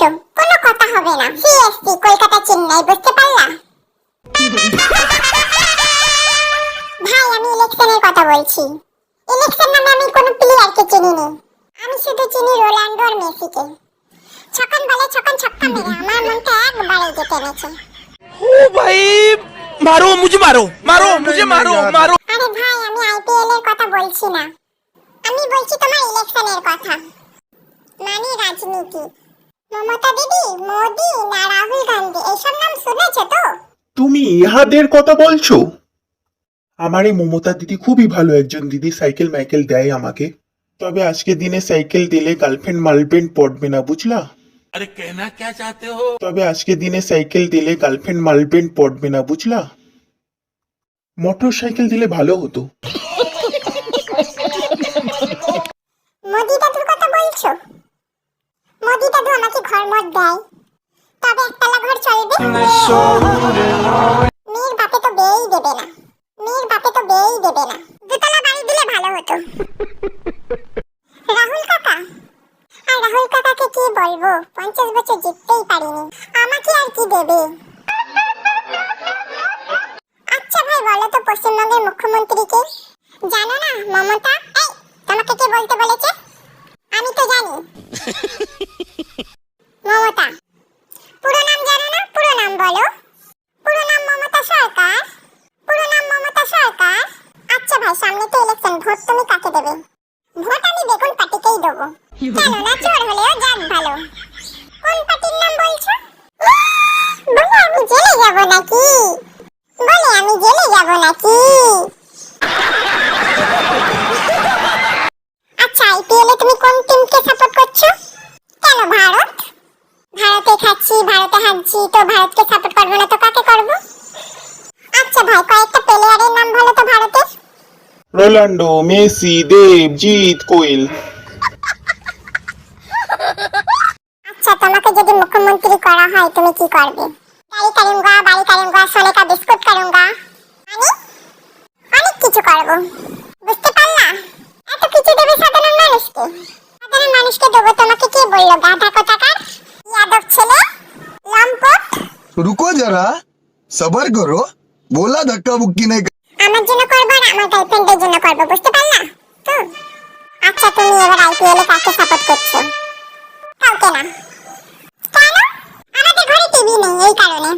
যাচ্ছো কোনো কথা হবে না। সিএসসি কলকাতা চেন্নাই বুঝতে পারলা? ভাই আমি ইলেকশনের কথা বলছি। ইলেকশন নামে আমি কোনো প্লেয়ারকে চিনি নি আমি শুধু চিনি রোনাল্ডো আর মেসিকে। ছকান বলে ছকান ছক্কা মেরে আমার মনটা একবারে যেতে নেছে ও ভাই মারো মুঝে মারো মারো মুঝে মারো মারো। আরে ভাই আমি আইপিএল এর কথা বলছি না। আমি বলছি তোমার ইলেকশনের কথা। মানে রাজনীতি। মমতা দিদি মোদি না রাহুল গান্ধী নাম তো? তুমি ইহাদের কথা বলছো? আমার এই মমতা দিদি খুবই ভালো একজন দিদি সাইকেল মাইকেল দেয় আমাকে। তবে আজকে দিনে সাইকেল দিলে গার্লফ্রেন্ড মালফ্রেন্ড পড়বে না বুঝলা? আরে কেনা কে চাতে হো? তবে আজকে দিনে সাইকেল দিলে গার্লফ্রেন্ড মালফ্রেন্ড পড়বে না বুঝলা? মোটর সাইকেল দিলে ভালো হতো। কথা বলছো? দাদু আমাকে ঘর মত দেয়। তবে একতলা ঘর চলবে। মেয়ের বাপে তো বেয়েই দেবে না। মেয়ের বাপে তো বেয়েই দেবে না। দুতলা বাড়ি দিলে ভালো হতো। রাহুল কাকা? আর রাহুল কাকাকে কি বলব? পঞ্চাশ বছর জিততেই পারিনি। আমাকে আর কি দেবে? আচ্ছা ভাই, বলো তো পশ্চিমবঙ্গের মুখ্যমন্ত্রীকে। জানো না, মমতা? এই, তোমাকে কে বলতে বলেছে? আমি তো জানি মমতা পুরো নাম জানো না পুরো নাম বলো পুরো নাম মমতা সরকার? পুরো নাম মমতা সরকার? আচ্ছা ভাই, সামনে তো ইলেকশন ভোট তুমি কাকে দেবে? ভোট আমি বেগুন পার্টিকেই দেবো। কেন না চোর হলেও জাত ভালো। কোন পার্টির নাম বলছো? বলে আমি জেলে যাব নাকি? বলে আমি জেলে যাব নাকি? আচ্ছা আইপিএলে তুমি কোন টিমকে সাপোর্ট করছ? কেন, ভারত? ভারতে খাচ্ছি ভারতে হাঁটছি তো ভারতকে সাপোর্ট করব না তো কাকে করব? আচ্ছা ভাই কয়েকটা প্লেয়ারের নাম বলো তো ভারতের। Ronaldo Messi Dev Jeet Koel. আচ্ছা তোমাকে যদি মুখ্যমন্ত্রী করা হয় তুমি কি করবে? গাড়ি কারুঙ্গা বাড়ি কারুঙ্গা সোনে কা বিস্কুট কারুঙ্গা। মানে অনেক কিছু করব। বুঝতে পারলা? এত কিছু দেবে সাধারণ মানুষকে? সাধারণ মানুষকে দেবো তোমাকে কে বলল? গাধা রুকো যারা সবার করো বলা ধাক্কা বুকি নাই আমার জন্য করব আর আমার গার্লফ্রেন্ডের জন্য করব বুঝতে পারলা তো আচ্ছা তুমি এবার আইপিএল এ কাকে সাপোর্ট করছ কাউকে না কেন আমাদের ঘরে টিভি নেই এই কারণে